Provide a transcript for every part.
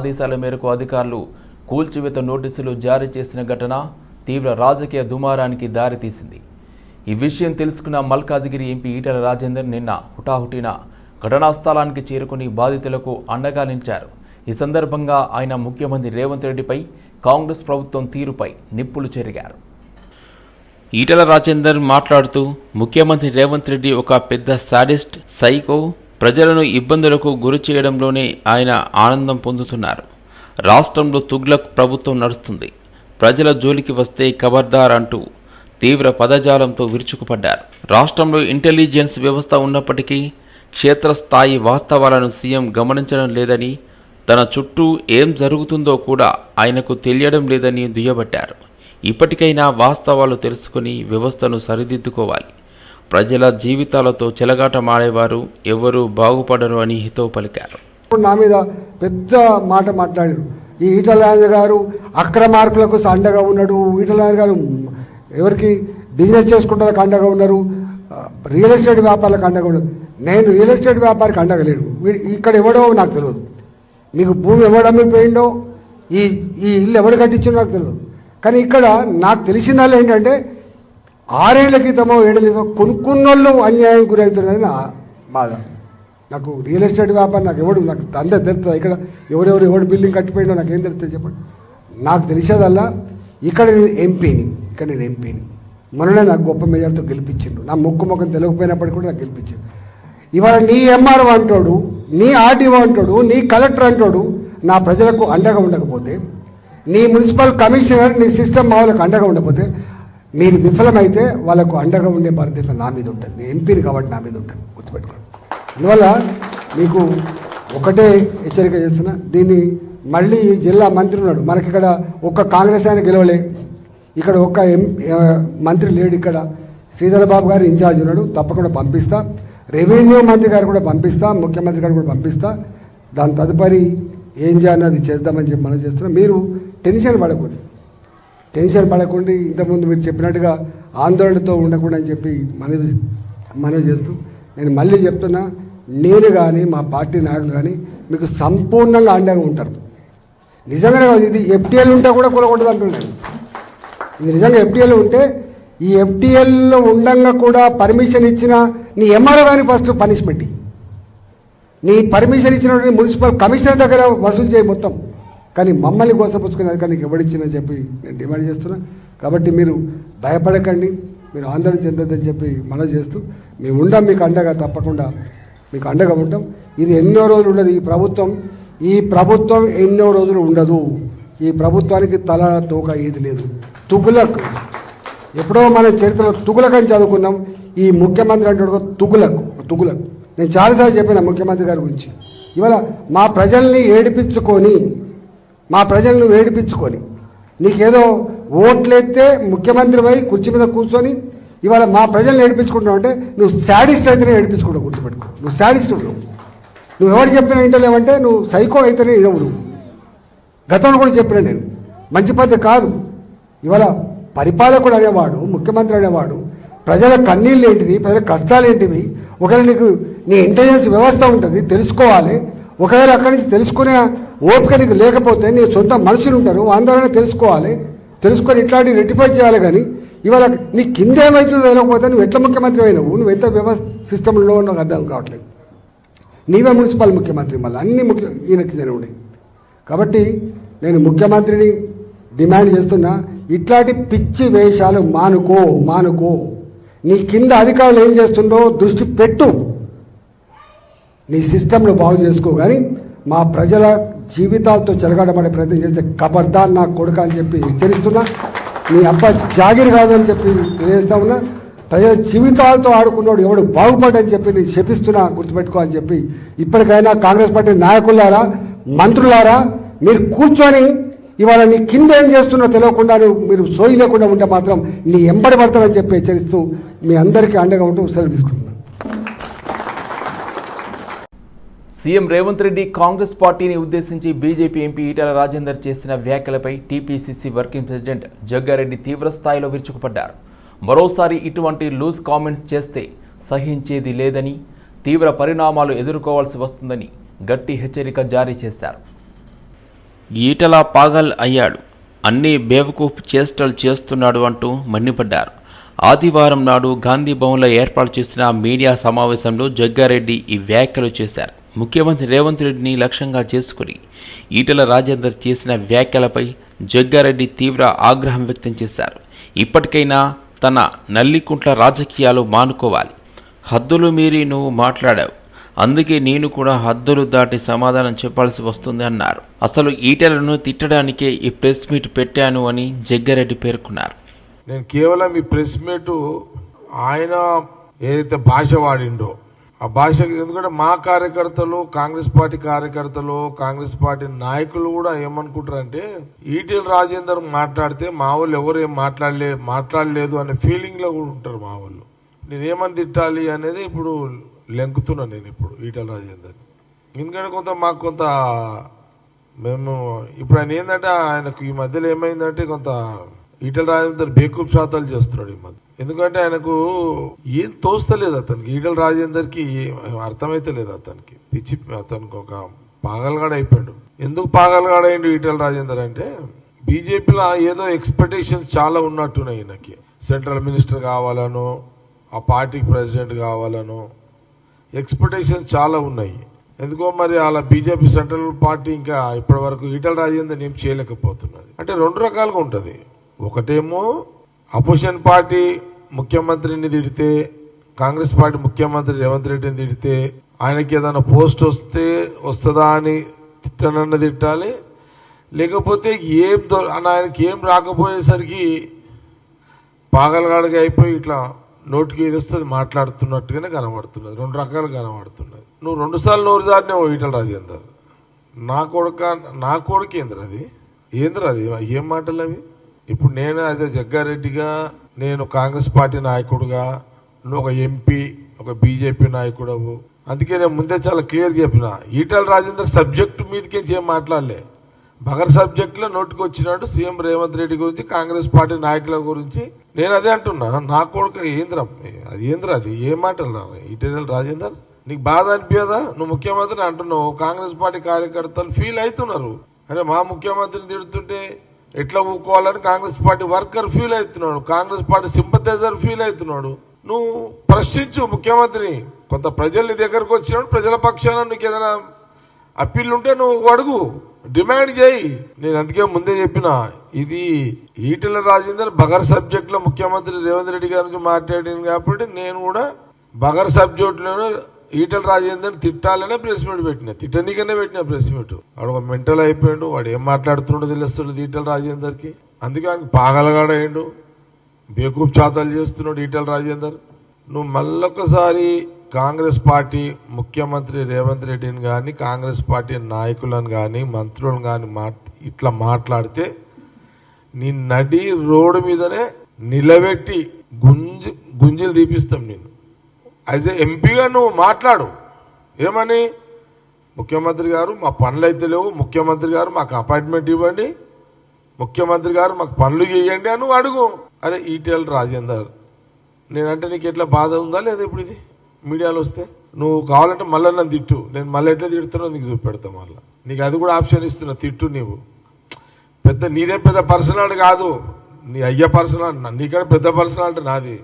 ఆదేశాల మేరకు అధికారులు కూల్చివేత నోటీసులు జారీ చేసిన ఘటన తీవ్ర రాజకీయ దుమారానికి దారితీసింది. ఈ విషయం తెలుసుకున్న మల్కాజిగిరి ఎంపీ ఈటల రాజేందర్ నిన్న హుటాహుటిన ఘటనా స్థలానికి చేరుకుని బాధితులకు అండగా నిలిచారు. ఈ సందర్భంగా ఆయన ముఖ్యమంత్రి రేవంత్ రెడ్డిపై కాంగ్రెస్ ప్రభుత్వం తీరుపై నిప్పులు చెరిగారు. ఈటల రాజేందర్ మాట్లాడుతూ ముఖ్యమంత్రి రేవంత్ రెడ్డి ఒక పెద్ద సాడిస్ట్ సైకో ప్రజలను ఇబ్బందులకు గురి చేయడంలోనే ఆయన ఆనందం పొందుతున్నారు. రాష్ట్రంలో తుగ్లక్ ప్రభుత్వం నడుస్తుంది. ప్రజల జోలికి వస్తే ఖబర్దార్ అంటూ తీవ్ర పదజాలంతో విరుచుకుపడ్డారు. రాష్ట్రంలో ఇంటెలిజెన్స్ వ్యవస్థ ఉన్నప్పటికీ క్షేత్రస్థాయి వాస్తవాలను సీఎం గమనించడం లేదని తన చుట్టూ ఏం జరుగుతుందో కూడా ఆయనకు తెలియడం లేదని దుయ్యబట్టారు. ఇప్పటికైనా వాస్తవాలు తెలుసుకుని వ్యవస్థను సరిదిద్దుకోవాలి. ప్రజల జీవితాలతో చెలగాటమాడేవారు ఎవరూ బాగుపడరు అని హితో పలికారు. ఇప్పుడు నా మీద పెద్ద మాట మాట్లాడారు. ఈ ఈటలాంజ గారు అక్రమార్కులకు అండగా ఉన్నాడు ఈటలాంజ గారు ఎవరికి బిజినెస్ చేసుకుంటానికి అండగా ఉన్నారు రియల్ ఎస్టేట్ వ్యాపారాలకు అండగా ఉన్నారు నేను రియల్ ఎస్టేట్ వ్యాపారికి అండగా లేడు వీడు ఇక్కడ ఎవడో నాకు తెలియదు. మీకు భూమి ఎవడు ఈ ఈ ఇల్లు ఎవడు కట్టించిండో నాకు తెలియదు. కానీ ఇక్కడ నాకు తెలిసిన వాళ్ళు ఏంటంటే ఆరేళ్ళ క్రితమో ఏడేళ్ళ క్రితమో కొనుక్కున్నోళ్ళు అన్యాయం గురవుతున్నది నా బాధ. నాకు రియల్ ఎస్టేట్ వ్యాపారం నాకు ఎవడు నాకు అందరు తెలుస్తుంది? ఇక్కడ ఎవరెవరు ఎవడు బిల్డింగ్ కట్టిపోయిందో నాకు ఏం తెలుస్తుంది చెప్పండి? నాకు తెలిసేదల్లా ఇక్కడ నేను ఎంపీని ఇక్కడ నేను ఎంపీని. మొన్ననే నాకు గొప్ప మెజార్టీతో గెలిపించిండు. నా ముక్కు ముఖం తెలియకపోయినప్పటికీ కూడా నాకు గెలిపించిండు. ఇవాళ నీ ఎంఆర్ఓ అంటాడు నీ ఆర్డీఓ అంటాడు నీ కలెక్టర్ అంటాడు నా ప్రజలకు అండగా ఉండకపోతే నీ మున్సిపల్ కమిషనర్ నీ సిస్టమ్ వాళ్ళకు అండగా ఉండకపోతే మీరు విఫలమైతే వాళ్ళకు అండగా ఉండే బాధ్యత నా మీద ఉంటుంది. నేను ఎంపీని కాబట్టి నా మీద ఉంటుంది. గుర్తుపెట్టుకోండి. అందువల్ల మీకు ఒకటే హెచ్చరిక చేస్తున్నా. దీన్ని మళ్ళీ జిల్లా మంత్రి ఉన్నాడు. మనకి ఇక్కడ ఒక్క కాంగ్రెస్ ఆయన గెలవలే. ఇక్కడ ఒక్క ఎం మంత్రి లేడు ఇక్కడ. శ్రీధర్ బాబు గారు ఇన్ఛార్జ్ ఉన్నాడు. తప్పకుండా పంపిస్తా. రెవెన్యూ మంత్రి గారు కూడా పంపిస్తా. ముఖ్యమంత్రి గారు కూడా పంపిస్తా. దాని తదుపరి ఏం చేయాలన్నది చేద్దామని చెప్పి మనం చేస్తున్నాం. మీరు టెన్షన్ పడకూడదు. టెన్షన్ పడకుండా ఇంతకుముందు మీరు చెప్పినట్టుగా ఆందోళనతో ఉండకుండా అని చెప్పి మనవి మనవి చేస్తూ నేను మళ్ళీ చెప్తున్నా నేను కానీ మా పార్టీ నాయకులు కానీ మీకు సంపూర్ణంగా అండగా ఉంటారు. నిజంగానే ఇది ఎఫ్టీఎల్ ఉంటే కూడా కూలగొట్టదు అంటున్నాను. ఇది నిజంగా ఎఫ్టీఎల్ ఉంటే ఈ ఎఫ్టీఎల్లో ఉండంగా కూడా పర్మిషన్ ఇచ్చిన నీ ఎంఆర్ఓ గారిని ఫస్ట్ పనిష్మెంట్ నీ పర్మిషన్ ఇచ్చిన మున్సిపల్ కమిషనర్ దగ్గర వసూలు చేయి మొత్తం. కానీ మమ్మల్ని గోసపుచ్చుకునే నీకు ఎవడిచ్చిందని చెప్పి నేను డిమాండ్ చేస్తున్నా. కాబట్టి మీరు భయపడకండి మీరు ఆందోళన చెందొద్దని చెప్పి మనం చేస్తూ మేము ఉండం మీకు అండగా తప్పకుండా మీకు అండగా ఉంటాం. ఇది ఎన్నో రోజులు ఉండదు. ఈ ప్రభుత్వం ఈ ప్రభుత్వం ఎన్నో రోజులు ఉండదు. ఈ ప్రభుత్వానికి తల తోక ఏది లేదు. తుగులక్. ఎప్పుడో మన చరిత్రలో తుగులక్ అని చదువుకున్నాం. ఈ ముఖ్యమంత్రి అంటే తుగులక్ తుగులక్. నేను చాలాసార్లు చెప్పిన ముఖ్యమంత్రి గారి గురించి. ఇవాళ మా ప్రజల్ని ఏడిపించుకొని మా ప్రజలను ఏడిపించుకొని నీకేదో ఓట్లేస్తే ముఖ్యమంత్రి పోయి కుర్చీ మీద కూర్చొని ఇవాళ మా ప్రజల్ని ఏడిపించుకుంటావు అంటే నువ్వు శాడిస్ట్ అయితేనే ఏడిపించుకుంటావు గుర్తుపెట్టుకో. నువ్వు శాడిస్ట్ నువ్వు. నువ్వు ఎవరు చెప్పినా ఇంటలేవంటే నువ్వు సైకో అయితేనే ఇదవు నువ్వు గతంలో కూడా చెప్పినా నేను. మంచి పద్ధతి కాదు. ఇవాళ పరిపాలకుడు అనేవాడు ముఖ్యమంత్రి అనేవాడు ప్రజల కన్నీళ్ళు ఏంటిది ప్రజల కష్టాలు ఏంటివి? ఒకవేళ నీకు నీ ఇంటెలిజెన్స్ వ్యవస్థ ఉంటుంది తెలుసుకోవాలి. ఒకవేళ అక్కడి నుంచి తెలుసుకునే ఓపిక నీకు లేకపోతే నీ సొంత మనుషులు ఉంటారు ఆందోళన తెలుసుకోవాలి. తెలుసుకొని ఇట్లాంటివి రెక్టిఫై చేయాలి కానీ ఇవాళ నీ కింద ఏమవుతుందో తెలియకపోతే నువ్వు ఎట్లా ముఖ్యమంత్రి అయినావు? నువ్వు ఎంత వ్యవస్థ సిస్టంలో ఉన్నావు అర్థం కావట్లేదు. నీవే మున్సిపల్ ముఖ్యమంత్రి మళ్ళీ అన్ని ముఖ్య ఈయనకి జరిగి కాబట్టి నేను ముఖ్యమంత్రిని డిమాండ్ చేస్తున్నా ఇట్లాంటి పిచ్చి వేషాలు మానుకో మానుకో. నీ కింద అధికారులు ఏం చేస్తుందో దృష్టి పెట్టు. నీ సిస్టమ్ను బాగు చేసుకో కానీ మా ప్రజల జీవితాలతో చెలగాటపడే ప్రయత్నం చేస్తే కబర్దాన్ నా కొడుక అని చెప్పి హెచ్చరిస్తున్నా. నీ అబ్బ జాగిరి కాదని చెప్పి తెలియజేస్తా ఉన్నా. ప్రజల జీవితాలతో ఆడుకున్నాడు ఎవడు బాగుపడని చెప్పి నేను శపిస్తున్నా గుర్తుపెట్టుకో అని చెప్పి ఇప్పటికైనా కాంగ్రెస్ పార్టీ నాయకులారా మంత్రులారా మీరు కూర్చొని ఇవాళ నీ కింద ఏం చేస్తున్నా తెలియకుండా నువ్వు మీరు సోయి లేకుండా ఉంటే మాత్రం నీ ఎంబడి పడతానని చెప్పి హెచ్చరిస్తూ మీ అందరికీ అండగా ఉంటూ సెలవు తీసుకుంటున్నాను సీఎం రేవంత్ రెడ్డి కాంగ్రెస్ పార్టీని ఉద్దేశించి బీజేపీ ఎంపీ ఈటల రాజేందర్ చేసిన వ్యాఖ్యలపై టీపీసీసీ వర్కింగ్ ప్రెసిడెంట్ జగ్గారెడ్డి తీవ్రస్థాయిలో విరుచుకుపడ్డారు. మరోసారి ఇటువంటి లూజ్ కామెంట్స్ చేస్తే సహించేది లేదని తీవ్ర పరిణామాలు ఎదుర్కోవాల్సి వస్తుందని గట్టి హెచ్చరిక జారీ చేశారు. ఈటల పాగల్ అయ్యాడు. అన్ని బేవకూఫ్ చేష్టలు చేస్తున్నాడు అంటూ మండిపడ్డారు. ఆదివారం నాడు గాంధీ భవన్లో ఏర్పాటు చేసిన మీడియా సమావేశంలో జగ్గారెడ్డి ఈ వ్యాఖ్యలు చేశారు. ముఖ్యమంత్రి రేవంత్ రెడ్డిని లక్ష్యంగా చేసుకుని ఈటల రాజేందర్ చేసిన వ్యాఖ్యలపై జగ్గారెడ్డి తీవ్ర ఆగ్రహం వ్యక్తం చేశారు. ఇప్పటికైనా తన నల్లికుంట్ల రాజకీయాలు మానుకోవాలి. హద్దులు మీరి నువ్వు మాట్లాడావు. అందుకే నేను కూడా హద్దులు దాటి సమాధానం చెప్పాల్సి వస్తుంది అన్నారు. అసలు ఈటలను తిట్టడానికే ఈ ప్రెస్ మీట్ పెట్టాను అని జగ్గారెడ్డి పేర్కొన్నారు. నేను కేవలం ఈ ప్రెస్ మీట్ ఆయన ఏదైతే భాష వాడిండో ఆ భాషకి ఎందుకంటే మా కార్యకర్తలు కాంగ్రెస్ పార్టీ కార్యకర్తలు కాంగ్రెస్ పార్టీ నాయకులు కూడా ఏమనుకుంటారంటే ఈటీఎల్ రాజేందర్ మాట్లాడితే మా వాళ్ళు ఎవరు ఏం మాట్లాడలే మాట్లాడలేదు అనే ఫీలింగ్లో కూడా ఉంటారు మా వాళ్ళు. నేను ఏమని తిట్టాలి అనేది ఇప్పుడు లెంకుతున్నాను నేను ఇప్పుడు ఈటెల రాజేందర్ ఎందుకంటే కొంత మాకు కొంత మేము ఇప్పుడు ఆయన ఏంటంటే ఆయనకు ఈ మధ్యలో ఏమైందంటే కొంత ఈటల రాజేందర్ బేకూప్ శాతాలు చేస్తున్నాడు ఈ మధ్య. ఎందుకంటే ఆయనకు ఏం తోస్తలేదు అతనికి. ఈటల రాజేందర్కి ఏం అర్థమైతే లేదు అతనికి. పిచ్చి అతనికి ఒక పాగలగాడ అయిపోయాడు. ఎందుకు పాగలగాడైండు అయిండు ఈటల రాజేందర్ అంటే బీజేపీలో ఏదో ఎక్స్పెక్టేషన్స్ చాలా ఉన్నట్టున్నాయి ఈయనకి. సెంట్రల్ మినిస్టర్ కావాలనో ఆ పార్టీకి ప్రెసిడెంట్ కావాలనో ఎక్స్పెక్టేషన్స్ చాలా ఉన్నాయి. ఎందుకో మరి అలా బీజేపీ సెంట్రల్ పార్టీ ఇంకా ఇప్పటి వరకు ఈటల రాజేందర్ ఏం చేయలేకపోతున్నది. అంటే రెండు రకాలుగా ఉంటుంది. ఒకటేమో అపోజిషన్ పార్టీ ముఖ్యమంత్రిని తిడితే కాంగ్రెస్ పార్టీ ముఖ్యమంత్రి రేవంత్ రెడ్డిని తిడితే ఆయనకి ఏదైనా పోస్ట్ వస్తే వస్తుందా అని తిట్టనన్న తిట్టాలి. లేకపోతే ఏం దొ ఆయనకి ఏం రాకపోయేసరికి పాగలగాడిగా అయిపోయి ఇట్లా నోటికి ఏది వస్తుంది మాట్లాడుతున్నట్టుగానే కనబడుతున్నది. రెండు రకాలు కనబడుతున్నది. నువ్వు రెండు సార్లు నోరు దాటినావు అది అందరు నా కొడుక నా కొడుకు ఏంద్ర అది ఏంద్ర అది ఏం మాటలు అవి? ఇప్పుడు నేను అదే జగ్గారెడ్డిగా నేను కాంగ్రెస్ పార్టీ నాయకుడుగా నువ్వు ఒక ఎంపీ ఒక బీజేపీ నాయకుడవు. అందుకే నేను ముందే చాలా క్లియర్ చెప్పిన ఈటల రాజేందర్ సబ్జెక్టు మీదకించి ఏం మాట్లాడలే. బగర్ సబ్జెక్టులో నోటికి వచ్చినాడు సీఎం రేవంత్ రెడ్డి గురించి కాంగ్రెస్ పార్టీ నాయకుల గురించి. నేను అదే అంటున్నా నా కొడుకు ఏంద్ర అది ఏంద్ర అది ఏం మాటలు ఈటల రాజేందర్? నీకు బాధ అనిపించదా నువ్వు ముఖ్యమంత్రిని అంటున్నావు కాంగ్రెస్ పార్టీ కార్యకర్తలు ఫీల్ అవుతున్నారు. అరే మా ముఖ్యమంత్రిని తిడుతుంటే ఎట్లా ఊకోవాలని కాంగ్రెస్ పార్టీ వర్కర్ ఫీల్ అవుతున్నాడు కాంగ్రెస్ పార్టీ సింపతైజర్ ఫీల్ అవుతున్నాడు. నువ్వు ప్రశ్నించు ముఖ్యమంత్రిని. కొంత ప్రజలు నీ దగ్గరకు వచ్చినప్పుడు ప్రజల పక్షాన నీకు ఏదైనా అప్పీల్ ఉంటే నువ్వు అడుగు. డిమాండ్ చేయి. నేను అందుకే ముందే చెప్పిన ఇది ఈటల రాజేందర్ బగర్ సబ్జెక్ట్లో ముఖ్యమంత్రి రేవంత్ రెడ్డి గారి నుంచి మాట్లాడింది కాబట్టి నేను కూడా బగర్ సబ్జెక్ట్లోనే ఈటల రాజేందర్ తిట్టాలనే ప్రెస్ మీట్ పెట్టిన. తిట్టనీకనే పెట్టిన ప్రెస్ మీట్ వాడు ఒక మెంటల్ అయిపోయాడు. వాడు ఏం మాట్లాడుతున్నాడో తెలుస్తుంది ఈటల రాజేందర్కి. అందుకే ఆయన పాగలగాడయ్యాడు బేకూప్ చాతాలు చేస్తున్నాడు ఈటల రాజేందర్. నువ్వు మళ్ళొకసారి కాంగ్రెస్ పార్టీ ముఖ్యమంత్రి రేవంత్ రెడ్డిని కానీ కాంగ్రెస్ పార్టీ నాయకులను కానీ మంత్రులను కానీ మా ఇట్లా మాట్లాడితే నీ నడి రోడ్డు మీదనే నిలబెట్టి గుంజి గుంజీలు తీపిస్తాం నేను. యాజ్ ఏ ఎంపీగా నువ్వు మాట్లాడు. ఏమని? ముఖ్యమంత్రి గారు మా పనులు అయితే లేవు. ముఖ్యమంత్రి గారు మాకు అపాయింట్మెంట్ ఇవ్వండి. ముఖ్యమంత్రి గారు మాకు పనులు చేయండి అని నువ్వు అడుగు. అరే ఈటెల్ రాజేందర్ నేనంటే నీకు ఎట్లా బాధ ఉందా లేదా ఇప్పుడు ఇది? మీడియాలో వస్తే? నువ్వు కావాలంటే మళ్ళీ నన్ను తిట్టు. నేను మళ్ళీ ఎట్లా తిడుతున్నావు నీకు చూపెడతా మళ్ళీ. నీకు అది కూడా ఆప్షన్ ఇస్తున్నా తిట్టు నీవు. పెద్ద నీదే పెద్ద పర్సనాలిటీ కాదు. నీ అయ్య పర్సనాలిటీ నీకంటే పెద్ద పర్సనాలిటీ నాది.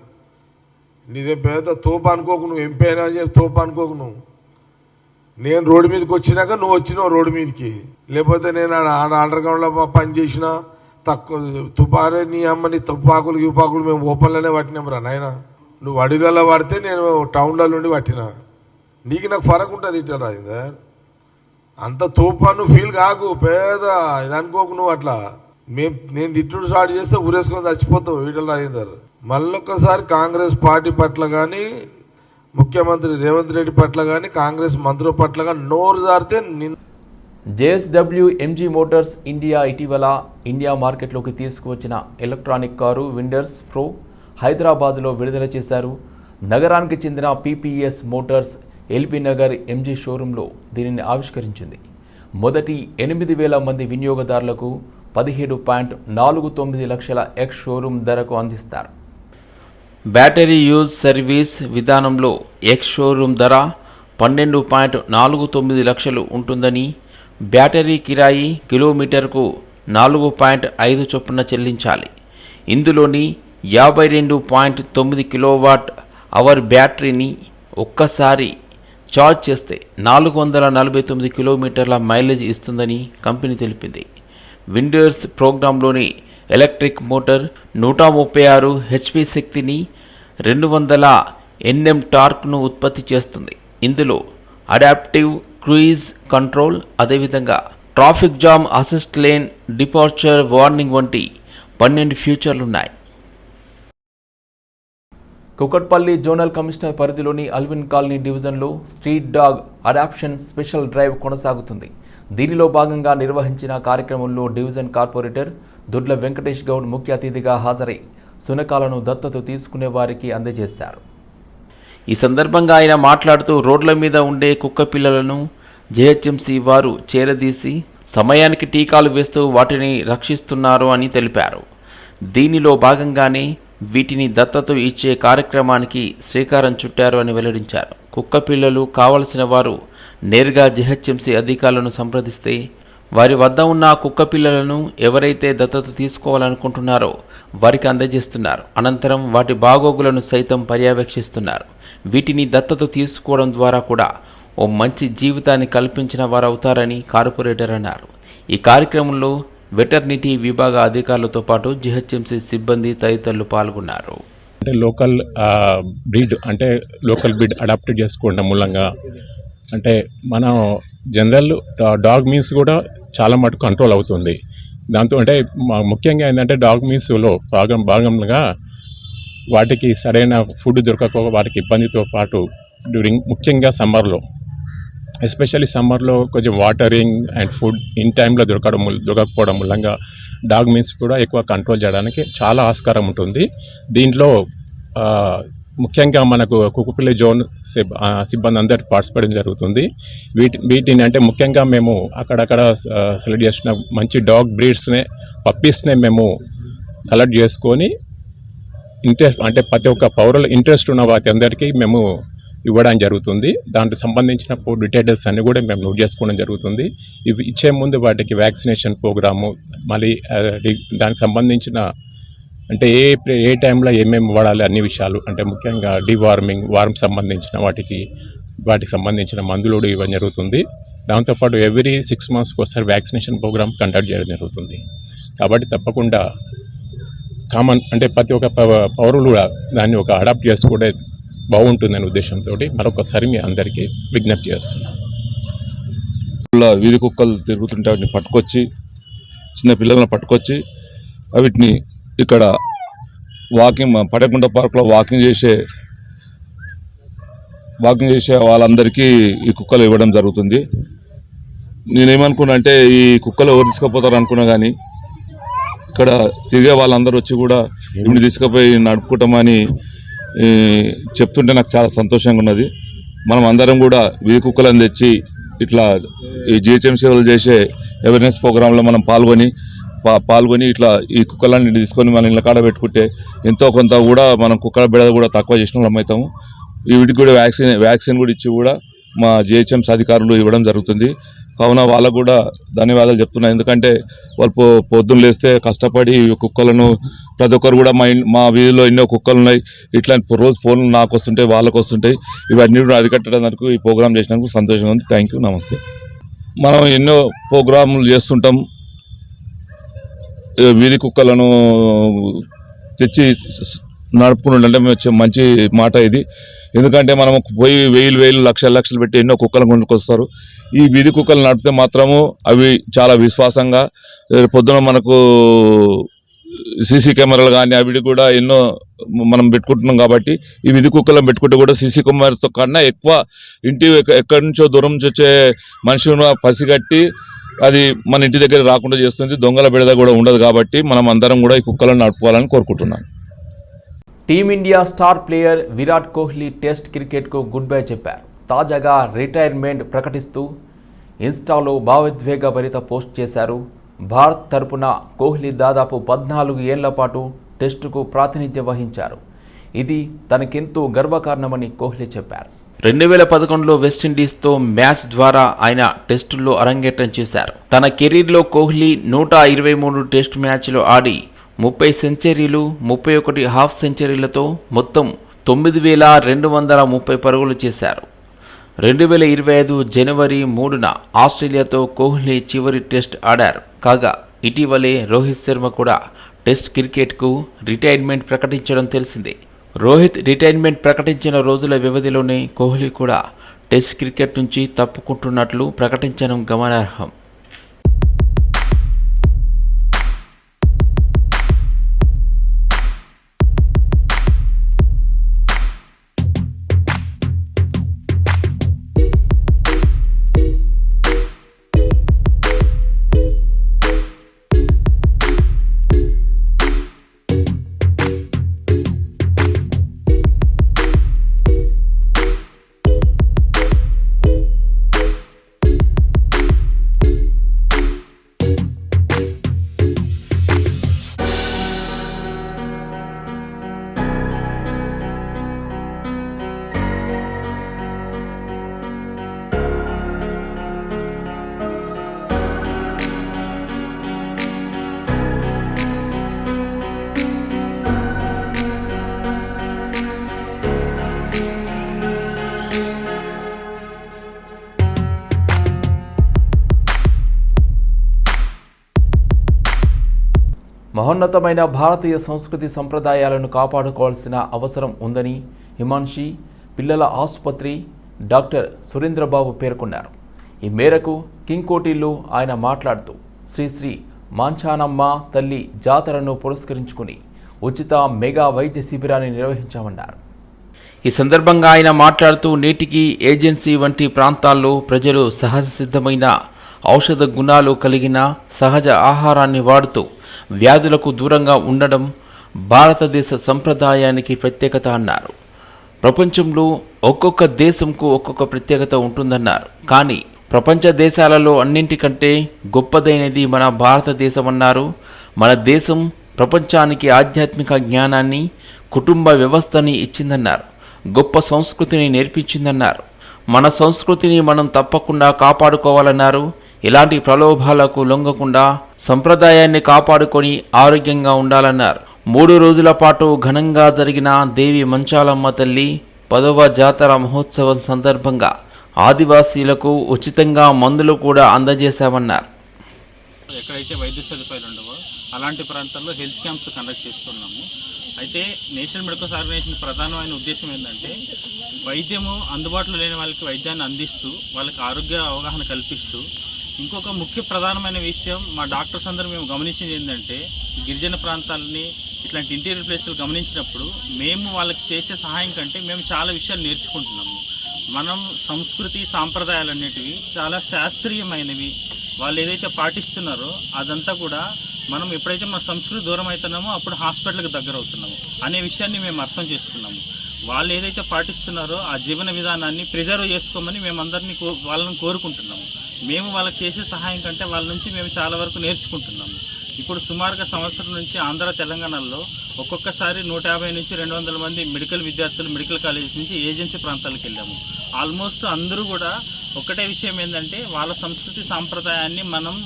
నీదేం పెద్ద తోపు అనుకోకు నువ్వు ఎంపీ అయినా అని చెప్పి తోపు అనుకోకు నువ్వు. నేను రోడ్డు మీదకి వచ్చినాక నువ్వు వచ్చినావు రోడ్డు మీదకి. లేకపోతే నేను ఆడ ఆడ అండర్ గ్రౌండ్లో పని చేసిన తక్కువ తుపారే నీ అమ్మ నీ తుపాకులు గిపాకులు మేము ఓపెన్లోనే పట్టినాం రా నాయన. నువ్వు అడవిలలో పడితే నేను టౌన్లో నుండి పట్టిన. నీకు నాకు ఫరక్ ఉంటుంది ఇట్లా రాజేందర్ అంత తోపాను ఫీల్ కాకు పేద ఇది అనుకోకు నువ్వు అట్లా. మేము నేను తిట్టుడు స్టార్ట్ చేస్తే ఊరేసుకొని చచ్చిపోతావు వీటిలో రాజేందర్ మళ్ళొక్కసారి కాంగ్రెస్ పార్టీ పట్ల కానీ ముఖ్యమంత్రి రేవంత్ రెడ్డి పట్ల కానీ కాంగ్రెస్ మంత్రుల పట్ల కానీ నోరు జారితే జేఎస్డబ్ల్యూ ఎంజీ మోటార్స్ ఇండియా ఇటీవల ఇండియా మార్కెట్లోకి తీసుకువచ్చిన ఎలక్ట్రానిక్ కారు విండర్స్ ప్రో హైదరాబాద్లో విడుదల చేశారు. నగరానికి చెందిన PPS motors LB Nagar MG షోరూంలో దీనిని ఆవిష్కరించింది. మొదటి ఎనిమిది వేల మంది వినియోగదారులకు పదిహేడు పాయింట్ నాలుగు తొమ్మిది లక్షల ఎక్స్ షోరూమ్ ధరకు అందిస్తారు. బ్యాటరీ యూజ్ సర్వీస్ విధానంలో ఎక్స్ షోరూమ్ ధర పన్నెండు పాయింట్ నాలుగు తొమ్మిది లక్షలు ఉంటుందని బ్యాటరీ కిరాయి కిలోమీటర్కు నాలుగు పాయింట్ ఐదు చొప్పున చెల్లించాలి. ఇందులోని యాభై రెండు పాయింట్ తొమ్మిది కిలోవాట్ అవర్ బ్యాటరీని ఒక్కసారి ఛార్జ్ చేస్తే నాలుగు వందల నలభై తొమ్మిది కిలోమీటర్ల మైలేజ్ ఇస్తుందని కంపెనీ తెలిపింది. విండోస్ ప్రోగ్రాంలోని ఎలక్ట్రిక్ మోటార్ నూట ముప్పై ఆరు హెచ్పి శక్తిని రెండు వందల ఎన్ఎం టార్క్ను ఉత్పత్తి చేస్తుంది. ఇందులో అడాప్టివ్ క్రూయిజ్ కంట్రోల్ అదేవిధంగా traffic jam assist lane departure warning వంటి పన్నెండు ఫ్యూచర్లున్నాయి. కుకట్పల్లి జోనల్ కమిషనర్ పరిధిలోని అల్విన్ కాలనీ డివిజన్లో street dog adoption special drive కొనసాగుతుంది. దీనిలో భాగంగా నిర్వహించిన కార్యక్రమంలో డివిజన్ కార్పొరేటర్ దొడ్ల వెంకటేష్ గౌడ్ ముఖ్య అతిథిగా హాజరై సునకాలను దత్తత తీసుకునే వారికి అందజేశారు. ఈ సందర్భంగా ఆయన మాట్లాడుతూ రోడ్ల మీద ఉండే కుక్క పిల్లలను జేహెచ్ఎంసీ వారు చేరదీసి సమయానికి టీకాలు వేస్తూ వాటిని రక్షిస్తున్నారు అని తెలిపారు. దీనిలో భాగంగానే వీటిని దత్తత ఇచ్చే కార్యక్రమానికి శ్రీకారం చుట్టారు అని వెల్లడించారు. కుక్క పిల్లలు కావలసిన వారు నేరుగా జిహెచ్ఎంసీ అధికారులను సంప్రదిస్తే వారి వద్ద ఉన్న కుక్క పిల్లలను ఎవరైతే దత్తత తీసుకోవాలనుకుంటున్నారో వారికి అందజేస్తున్నారు. అనంతరం వాటి బాగోగులను సైతం పర్యవేక్షిస్తున్నారు. వీటిని దత్తత తీసుకోవడం ద్వారా కూడా ఓ మంచి జీవితాన్ని కల్పించిన వారు అవుతారని కార్పొరేటర్ అన్నారు. ఈ కార్యక్రమంలో వెటర్నిటీ విభాగ అధికారులతో పాటు జిహెచ్ఎంసీ సిబ్బంది తదితరులు పాల్గొన్నారు. అంటే లోకల్ బ్రీడ్ అంటే లోకల్ బ్రీడ్ అడాప్ట్ చేసుకోవడం మూలంగా అంటే మనం జనరల్ డాగ్ మీన్స్ కూడా చాలా మటుకు కంట్రోల్ అవుతుంది. దాంతో అంటే ముఖ్యంగా ఏంటంటే డాగ్ మీన్స్లో భాగం భాగంగా వాటికి సరైన ఫుడ్ దొరకక వాటికి ఇబ్బందితో పాటు డ్యూరింగ్ ముఖ్యంగా సమ్మర్లో ఎస్పెషల్లీ సమ్మర్లో కొంచెం వాటరింగ్ అండ్ ఫుడ్ ఇన్ టైంలో దొరకడం దొరకకపోవడం మూలంగా డాగ్ మీన్స్ కూడా ఎక్కువ కంట్రోల్ చేయడానికి చాలా ఆస్కారం ఉంటుంది. దీంట్లో ముఖ్యంగా మనకు కుకుపిల్లి జోన్ సిబ్బంది అందరు పార్టిసిపేట్ జరుగుతుంది. వీటి వీటిని అంటే ముఖ్యంగా మేము అక్కడక్కడ సెలెక్ట్ చేసిన మంచి డాగ్ బ్రీడ్స్నే పప్పీస్నే మేము కలెక్ట్ చేసుకొని ఇంట్రెస్ట్ అంటే ప్రతి ఒక్క పౌరుల ఇంట్రెస్ట్ ఉన్న వాటి అందరికీ మేము ఇవ్వడం జరుగుతుంది. దాంట్లో సంబంధించిన డీటెయిల్స్ అన్ని కూడా మేము నోట్ చేసుకోవడం జరుగుతుంది. ఇవి ఇచ్చే ముందు వాటికి వ్యాక్సినేషన్ ప్రోగ్రాము మళ్ళీ దానికి సంబంధించిన అంటే ఏ ఏ టైంలో ఏమేమి వాడాలి అన్ని విషయాలు అంటే ముఖ్యంగా డివార్మింగ్ వార్మ్ సంబంధించిన వాటికి వాటికి సంబంధించిన మందులు కూడా ఇవ్వడం జరుగుతుంది. దాంతోపాటు ఎవ్రీ సిక్స్ మంత్స్కి ఒకసారి వ్యాక్సినేషన్ ప్రోగ్రామ్ కండక్ట్ చేయడం జరుగుతుంది. కాబట్టి తప్పకుండా కామన్ అంటే ప్రతి ఒక్క పౌరులు కూడా దాన్ని ఒక అడాప్ట్ చేసుకుంటే బాగుంటుందనే ఉద్దేశంతో మరొకసారి మీ అందరికీ విజ్ఞప్తి చేస్తున్నాను వీధి కుక్కలు తిరుగుతుంటే వాటిని పట్టుకొచ్చి చిన్న పిల్లలను పట్టుకొచ్చి వీటిని ఇక్కడ వాకింగ్ మా పడకుంట పార్క్లో వాకింగ్ చేసే వాకింగ్ చేసే వాళ్ళందరికీ ఈ కుక్కలు ఇవ్వడం జరుగుతుంది. నేనేమనుకున్నా అంటే ఈ కుక్కలు ఎవరు తీసుకుపోతారు అనుకున్నా కానీ ఇక్కడ తిరిగే వాళ్ళందరూ వచ్చి కూడా ఇవి తీసుకుపోయి నడుపుకుంటామని చెప్తుంటే నాకు చాలా సంతోషంగా ఉన్నది. మనం అందరం కూడా వీధి కుక్కలను తెచ్చి ఇట్లా ఈ జిహెచ్ఎంసీ వాళ్ళు చేసే అవేర్నెస్ ప్రోగ్రాంలో మనం పాల్గొని పాల్గొని ఇట్లా ఈ కుక్కలన్నీ తీసుకొని మన ఇళ్ళ కాడ పెట్టుకుంటే ఎంతో కొంత కూడా మనం కుక్కల బిడద కూడా తక్కువ చేసిన వాళ్ళం అవుతాము వీటికి కూడా వ్యాక్సిన్ వ్యాక్సిన్ కూడా ఇచ్చి కూడా మా జిహెచ్ఎంస్ అధికారులు ఇవ్వడం జరుగుతుంది. కావున వాళ్ళకు కూడా ధన్యవాదాలు చెప్తున్నాను ఎందుకంటే వాళ్ళు పొ పొద్దున్న లేస్తే కష్టపడి కుక్కలను ప్రతి ఒక్కరు కూడా మా మా వీధిలో ఎన్నో కుక్కలు ఉన్నాయి. ఇట్లాంటి రోజు ఫోన్లు నాకు వస్తుంటాయి వాళ్ళకు వస్తుంటాయి. ఇవన్నీ కూడా అరికట్టడానికి ఈ ప్రోగ్రామ్ చేసినందుకు సంతోషంగా ఉంది. Thank you. నమస్తే. మనం ఎన్నో ప్రోగ్రాములు చేస్తుంటాం. వీరి వీధి కుక్కలను తెచ్చి స్- నడుపుకుంటుంటే మంచి- మంచి మాట ఇది. ఎందుకంటే మనం పోయి వేలు వేలు లక్షల లక్షలు పెట్టి ఎన్నో కుక్కలను కొనుక్కొస్తారు. ఈ వీధి కుక్కలు నడిపితే మాత్రము అవి చాలా విశ్వాసంగా రేపు పొద్దున మనకు సీసీ కెమెరాలు కానీ అవి కూడా ఎన్నో మనం పెట్టుకుంటున్నాం కాబట్టి ఈ విధి కుక్కలను పెట్టుకుంటే కూడా సీసీ కెమెరాతో కన్నా ఎక్కువ ఇంటి ఎక్కడి నుంచో దూరం నుంచి వచ్చే మనుషులను పసిగట్టి అది మన ఇంటి దగ్గర రాకుండా చేస్తుంది. దొంగల బిడద కూడా ఉండదు కాబట్టి మనం అందరం కూడా ఈ కుక్కలను నడుపుకోవాలని కోరుకుంటున్నాను team India star player Virat Kohli test క్రికెట్కు గుడ్ బై చెప్పారు. తాజాగా రిటైర్మెంట్ ప్రకటిస్తూ ఇన్స్టాలో భావోద్వేగభరిత పోస్ట్ చేశారు. భారత్ తరపున కోహ్లీ దాదాపు పద్నాలుగు ఏళ్ళ పాటు టెస్టుకు ప్రాతినిధ్యం వహించారు. ఇది తనకెంతో గర్వకారణమని కోహ్లీ చెప్పారు. రెండు వేల పదకొండులో వెస్టిండీస్తో మ్యాచ్ ద్వారా ఆయన టెస్టుల్లో అరంగేట్రం చేశారు. తన కెరీర్లో కోహ్లీ నూట ఇరవై మూడు టెస్ట్ మ్యాచ్లు ఆడి ముప్పై సెంచరీలు ముప్పై ఒకటి హాఫ్ సెంచరీలతో మొత్తం తొమ్మిది వేల రెండు వందల ముప్పై పరుగులు చేశారు. రెండు వేల ఇరవై ఐదు జనవరి మూడున ఆస్ట్రేలియాతో కోహ్లీ చివరి టెస్ట్ ఆడారు. కాగా ఇటీవలే రోహిత్ శర్మ కూడా టెస్ట్ క్రికెట్కు రిటైర్మెంట్ ప్రకటించడం తెలిసిందే. రోహిత్ రిటైర్మెంట్ ప్రకటించిన రోజుల వ్యవధిలోనే కోహ్లీ కూడా టెస్ట్ క్రికెట్ నుంచి తప్పుకుంటున్నట్లు ప్రకటించడం గమనార్హం. మహోన్నతమైన భారతీయ సంస్కృతి సంప్రదాయాలను కాపాడుకోవాల్సిన అవసరం ఉందని హిమాన్షి పిల్లల ఆసుపత్రి డాక్టర్ సురేంద్రబాబు పేర్కొన్నారు. ఈ మేరకు కింగ్కోటిల్లో ఆయన మాట్లాడుతూ శ్రీశ్రీ మాంఛానమ్మ మాంచానమ్మ తల్లి జాతరను పురస్కరించుకుని ఉచిత మెగా వైద్య శిబిరాన్ని నిర్వహించామన్నారు. ఈ సందర్భంగా ఆయన మాట్లాడుతూ నేటికి ఏజెన్సీ వంటి ప్రాంతాల్లో ప్రజలు సహజ సిద్ధమైన ఔషధ గుణాలు కలిగిన సహజ ఆహారాన్ని వాడుతూ వ్యాధులకు దూరంగా ఉండడం భారతదేశ సంప్రదాయానికి ప్రత్యేకత అన్నారు. ప్రపంచంలో ఒక్కొక్క దేశంకు ఒక్కొక్క ప్రత్యేకత ఉంటుందన్నారు. కానీ ప్రపంచ దేశాలలో అన్నింటికంటే గొప్పదైనది మన భారతదేశం అన్నారు. మన దేశం ప్రపంచానికి ఆధ్యాత్మిక జ్ఞానాన్ని కుటుంబ వ్యవస్థని ఇచ్చిందన్నారు. గొప్ప సంస్కృతిని నేర్పించిందన్నారు. మన సంస్కృతిని మనం తప్పకుండా కాపాడుకోవాలన్నారు. ఇలాంటి ప్రలోభాలకు లొంగకుండా సంప్రదాయాన్ని కాపాడుకొని ఆరోగ్యంగా ఉండాలన్నారు. మూడు రోజుల పాటు ఘనంగా జరిగిన దేవి మంచాలమ్మ తల్లి పదవ జాతర మహోత్సవం సందర్భంగా ఆదివాసీలకు ఉచితంగా మందులు కూడా అందజేశామన్నారు. ఎక్కడైతే వైద్య సదుపాయాలు ఉండవో అలాంటి ప్రాంతాల్లో హెల్త్ క్యాంప్స్ కండక్ట్ చేస్తున్నాము. అయితే నేషనల్ మెడికల్ ఆర్గనైజేషన్ ప్రధానమైన ఉద్దేశం ఏంటంటే వైద్యము అందుబాటులో లేని వాళ్ళకి వైద్యాన్ని అందిస్తూ వాళ్ళకి ఆరోగ్య అవగాహన కల్పిస్తూ ఇంకొక ముఖ్య ప్రధానమైన విషయం మా డాక్టర్స్ అందరూ మేము గమనించింది ఏంటంటే గిరిజన ప్రాంతాలని ఇట్లాంటి ఇంటీరియర్ ప్లేసులు గమనించినప్పుడు మేము వాళ్ళకి చేసే సహాయం కంటే మేము చాలా విషయాలు నేర్చుకుంటున్నాము. మనం సంస్కృతి సాంప్రదాయాలు అనేటివి చాలా శాస్త్రీయమైనవి. వాళ్ళు ఏదైతే పాటిస్తున్నారో అదంతా కూడా మనం ఎప్పుడైతే మన సంస్కృతి దూరం అవుతున్నామో అప్పుడు హాస్పిటల్కి దగ్గర అవుతున్నాము అనే విషయాన్ని మేము అర్థం చేసుకున్నాము. వాళ్ళు ఏదైతే పాటిస్తున్నారో ఆ జీవన విధానాన్ని ప్రిజర్వ్ చేసుకోమని మేమందరినీ కో వాళ్ళని కోరుకుంటున్నాము. మేము వాళ్ళకి చేసే సహాయం కంటే వాళ్ళ నుంచి మేము చాలా వరకు నేర్చుకుంటున్నాము. ఇప్పుడు సుమారుగా సంవత్సరం నుంచి ఆంధ్ర తెలంగాణలో ఒక్కొక్కసారి నూట యాభై నుంచి రెండు వందల మంది మెడికల్ విద్యార్థులు మెడికల్ కాలేజెస్ నుంచి ఏజెన్సీ ప్రాంతాలకు వెళ్ళాము. ఆల్మోస్ట్ అందరూ కూడా ఒకటే విషయం ఏంటంటే వాళ్ళ సంస్కృతి సాంప్రదాయాన్ని మనం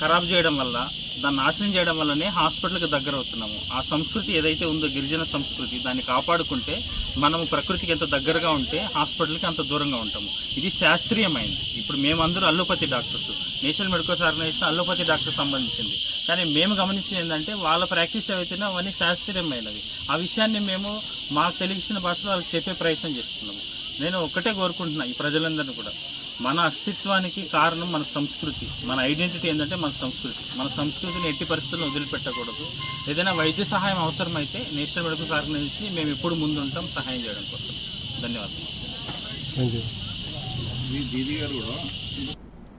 ఖరాబ్ చేయడం వల్ల దాన్ని నాశనం చేయడం వల్లనే హాస్పిటల్కి దగ్గర అవుతున్నాము. ఆ సంస్కృతి ఏదైతే ఉందో గిరిజన సంస్కృతి దాన్ని కాపాడుకుంటే మనము ప్రకృతికి ఎంత దగ్గరగా ఉంటే హాస్పిటల్కి అంత దూరంగా ఉంటాము. ఇది శాస్త్రీయమైంది. ఇప్పుడు మేమందరూ allopathy doctors. National medical organisation allopathy doctor సంబంధించింది. కానీ మేము గమనించింది ఏంటంటే వాళ్ళ ప్రాక్టీస్ ఏవైతేనో అవన్నీ శాస్త్రీయమైనవి. ఆ విషయాన్ని మేము మాకు తెలిసిన భాషలో వాళ్ళకి చెప్పే ప్రయత్నం చేస్తున్నాము. నేను ఒక్కటే కోరుకుంటున్నా ఈ ప్రజలందరినీ కూడా. మన అస్తిత్వానికి కారణం మన సంస్కృతి. మన ఐడెంటిటీ ఏంటంటే మన సంస్కృతి. మన సంస్కృతిని ఎట్టి పరిస్థితుల్లో వదిలిపెట్టకూడదు. ఏదైనా వైద్య సహాయం అవసరమైతే నేషనల్ మెడికల్ ఆర్గనైజేషన్ మేము ఎప్పుడు ముందుంటాం సహాయం చేయడం కోసం. ధన్యవాదాలు.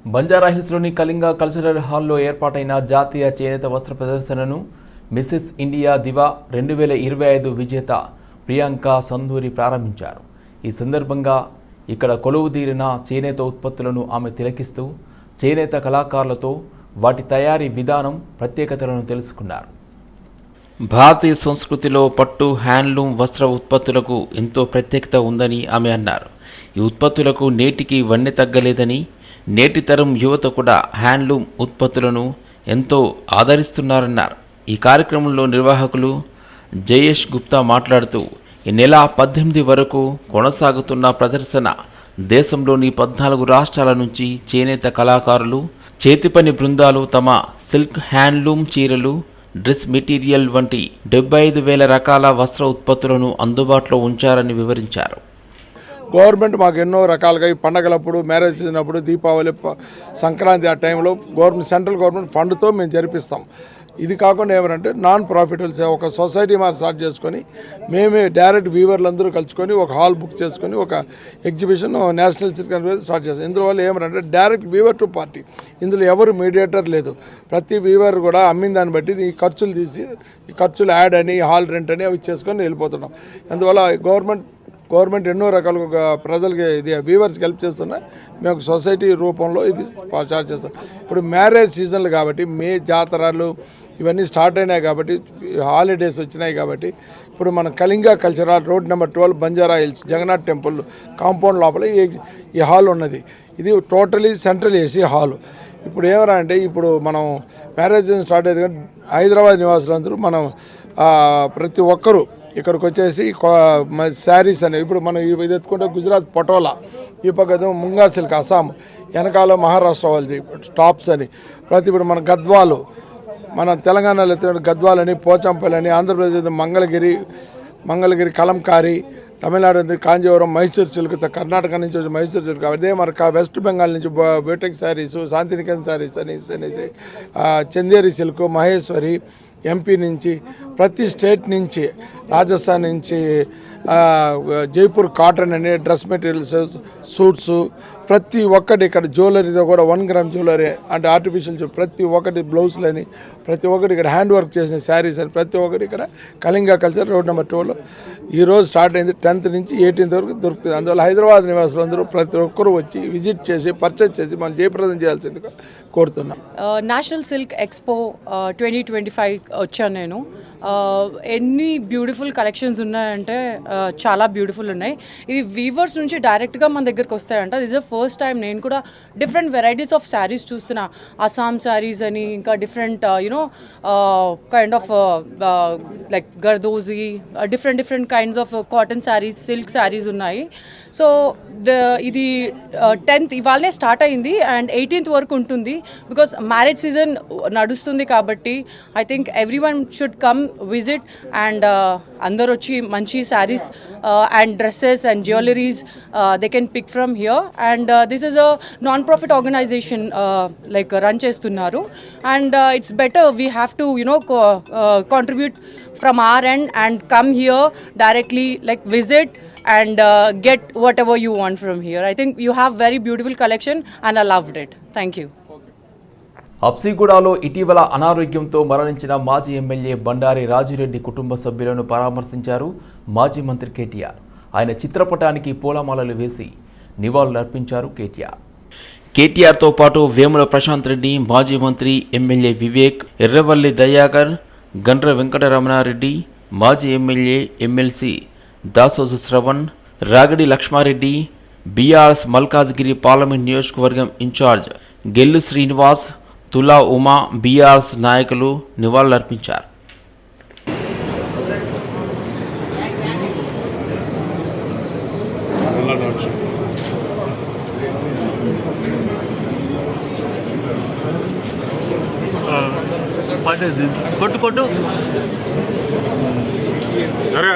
బంజారాహిల్స్లోని కళింగ కల్చరల్ హాల్లో ఏర్పాటైన జాతీయ చేనేత వస్త్ర ప్రదర్శనను మిస్సెస్ ఇండియా దివా రెండు వేల ఇరవై ఐదు విజేత ప్రియాంక సంధూరి ప్రారంభించారు. ఈ సందర్భంగా ఇక్కడ కొలువుదీరిన చేనేత ఉత్పత్తులను ఆమె తిలకిస్తూ చేనేత కళాకారులతో వాటి తయారీ విధానం ప్రత్యేకతలను తెలుసుకున్నారు. భారతీయ సంస్కృతిలో పట్టు హ్యాండ్లూమ్ వస్త్ర ఉత్పత్తులకు ఎంతో ప్రత్యేకత ఉందని ఆమె అన్నారు. ఈ ఉత్పత్తులకు నేటికి వన్నె తగ్గలేదని నేటి తరం యువత కూడా హ్యాండ్లూమ్ ఉత్పత్తులను ఎంతో ఆదరిస్తున్నారన్నారు. ఈ కార్యక్రమంలో నిర్వాహకులు జయేష్ గుప్తా మాట్లాడుతూ ఈ నెల పద్దెనిమిది వరకు కొనసాగుతున్న ప్రదర్శన దేశంలోని పద్నాలుగు రాష్ట్రాల నుంచి చేనేత కళాకారులు చేతిపని బృందాలు తమ సిల్క్ హ్యాండ్లూమ్ చీరలు డ్రెస్ మెటీరియల్ వంటి డెబ్బై ఐదు వేల రకాల వస్త్ర ఉత్పత్తులను అందుబాటులో ఉంచారని వివరించారు. గవర్నమెంట్ మాకు ఎన్నో రకాలుగా ఈ పండగలప్పుడు మ్యారేజ్ సీజన్ అప్పుడు దీపావళి సంక్రాంతి ఆ టైంలో గవర్నమెంట్ సెంట్రల్ గవర్నమెంట్ ఫండ్తో మేము జరిపిస్తాం. ఇది కాకుండా ఏమంటే నాన్ ప్రాఫిటబుల్ ఒక సొసైటీ మా స్టార్ట్ చేసుకొని మేమే డైరెక్ట్ వీవర్లు అందరూ కలుసుకొని ఒక హాల్ బుక్ చేసుకొని ఒక ఎగ్జిబిషన్ నేషనల్ సిల్క్ స్టార్ట్ చేస్తాం. ఇందువల్ల ఏమంటే డైరెక్ట్ వీవర్ టు పార్టీ. ఇందులో ఎవరు మీడియేటర్ లేదు. ప్రతి వీవర్ కూడా అమ్మిన దాన్ని బట్టి ఈ ఖర్చులు తీసి ఈ ఖర్చులు యాడ్ అని హాల్ రెంట్ అని అవి చేసుకొని వెళ్ళిపోతున్నాం. అందువల్ల గవర్నమెంట్ గవర్నమెంట్ ఎన్నో రకాలుగా ప్రజలకి ఇది వీవర్స్కి హెల్ప్ చేస్తున్నా. మేము ఒక సొసైటీ రూపంలో ఇది స్టార్ట్ చేస్తాం. ఇప్పుడు మ్యారేజ్ సీజన్లు కాబట్టి మే జాతరలు ఇవన్నీ స్టార్ట్ అయినాయి కాబట్టి హాలిడేస్ వచ్చినాయి కాబట్టి ఇప్పుడు మన Kalinga cultural road number twelve Banjara hills Jagannath temple compound లోపల ఈ ఈ హాల్ ఉన్నది. ఇది టోటలీ సెంట్రల్ ఏసీ హాల్. ఇప్పుడు ఏమరా అంటే ఇప్పుడు మనం మ్యారేజ్ స్టార్ట్ అయ్యేది కానీ హైదరాబాద్ నివాసులందరూ మనం ప్రతి ఒక్కరూ ఇక్కడికి వచ్చేసి శారీస్ అనేవి ఇప్పుడు మనం ఇది ఎత్తుకుంటే గుజరాత్ పటోలా ఈ పక్క ముంగా సిల్క్ అస్సాం వెనకాల మహారాష్ట్ర వాళ్ళది టాప్స్ అని. ప్రతి ఇప్పుడు మన గద్వాలు మన తెలంగాణలో గద్వాలని పోచంపల్లి ఆంధ్రప్రదేశ్ మంగళగిరి మంగళగిరి కలంకారి తమిళనాడు నుంచి కాంజీవరం మైసూర్ సిల్క్ కర్ణాటక నుంచి వచ్చి మైసూర్ సిల్క్ అదే మరి వెస్ట్ బెంగాల్ నుంచి బ- శారీస్ శాంతినికేతన్ శారీస్ అనేసి అనేసి చందేరి సిల్క్ మహేశ్వరి ఎంపీ నుంచి ప్రతి స్టేట్ నుంచి రాజస్థాన్ నుంచి జైపూర్ కాటన్ అనే డ్రెస్ మెటీరియల్స్ సూట్స్ ప్రతి ఒక్కటి ఇక్కడ జ్యువెలరీతో కూడా వన్ గ్రామ్ జ్యువెలరీ అంటే ఆర్టిఫిషియల్ ప్రతి ఒక్కటి బ్లౌజులని ప్రతి ఒక్కటి ఇక్కడ హ్యాండ్ వర్క్ చేసిన శారీస్ అని ప్రతి ఒక్కటి ఇక్కడ కళింగ కల్చర్ రోడ్ నెంబర్ టూలో ఈ రోజు స్టార్ట్ అయింది. టెన్త్ నుంచి ఎయిటీన్త్ వరకు దొరుకుతుంది. అందువల్ల హైదరాబాద్ నివాసులు అందరూ ప్రతి ఒక్కరూ వచ్చి విజిట్ చేసి పర్చేస్ చేసి మనం జయప్రదం చేయాల్సిందిగా కోరుతున్నాం. National silk expo twenty twenty five వచ్చాను నేను. Uh, ఎన్ని బ్యూటిఫుల్ కలెక్షన్స్ ఉన్నాయంటే uh, చాలా బ్యూటిఫుల్ ఉన్నాయి. ఇవి వీవర్స్ నుంచి డైరెక్ట్గా మన దగ్గరకు వస్తాయంట. దిస్ అ ఫస్ట్ టైం నేను కూడా డిఫరెంట్ వెరైటీస్ ఆఫ్ శారీస్ చూస్తున్నా. అస్సాం శారీస్ అని ఇంకా different you know kind of like zardozi different different kinds of cotton saris silk saris ఉన్నాయి. సో ద ఇది uh, టెన్త్ ఇవాళనే స్టార్ట్ అయింది. అండ్ ఎయిటీన్త్ వరకు ఉంటుంది. బికాస్ మ్యారేజ్ సీజన్ నడుస్తుంది కాబట్టి I think everyone should come visit and అందరు వచ్చి మంచి saris and dresses and jewelleries they can pick from here and this is a non profit organisation like run చేస్తున్నారు and it's better we have to you know contribute from our end and come here directly like visit and uh, get whatever you want from here. I think you have very beautiful collection and I loved it. Thank you. అప్సిగూడలో ఇటీవల అనారోగ్యంతో మరణించిన మాజీ MLA Bandari Rajireddy కుటుంబ సభ్యులను పరామర్శించారు మాజీ మంత్రి కేటీఆర్. ఆయన చిత్రపటానికి పూలమాలలు వేసి నివాళులర్పించారు కేటీఆర్. కేటీఆర్తో పాటు వేముల ప్రశాంత్ రెడ్డి మాజీ మంత్రి ఎమ్మెల్యే వివేక్ ఎర్రవల్లి దయాకర్ గండ్ర వెంకటరమణారెడ్డి మాజీ MLA MLC Dasoju Shravan Ragidi Laxma Reddy BRS Malkajgiri parliament నియోజకవర్గం in charge Gellu Srinivas Tula Uma BRS నాయకులు నివాళులర్పించారు. కొట్టు కొట్టు. అరే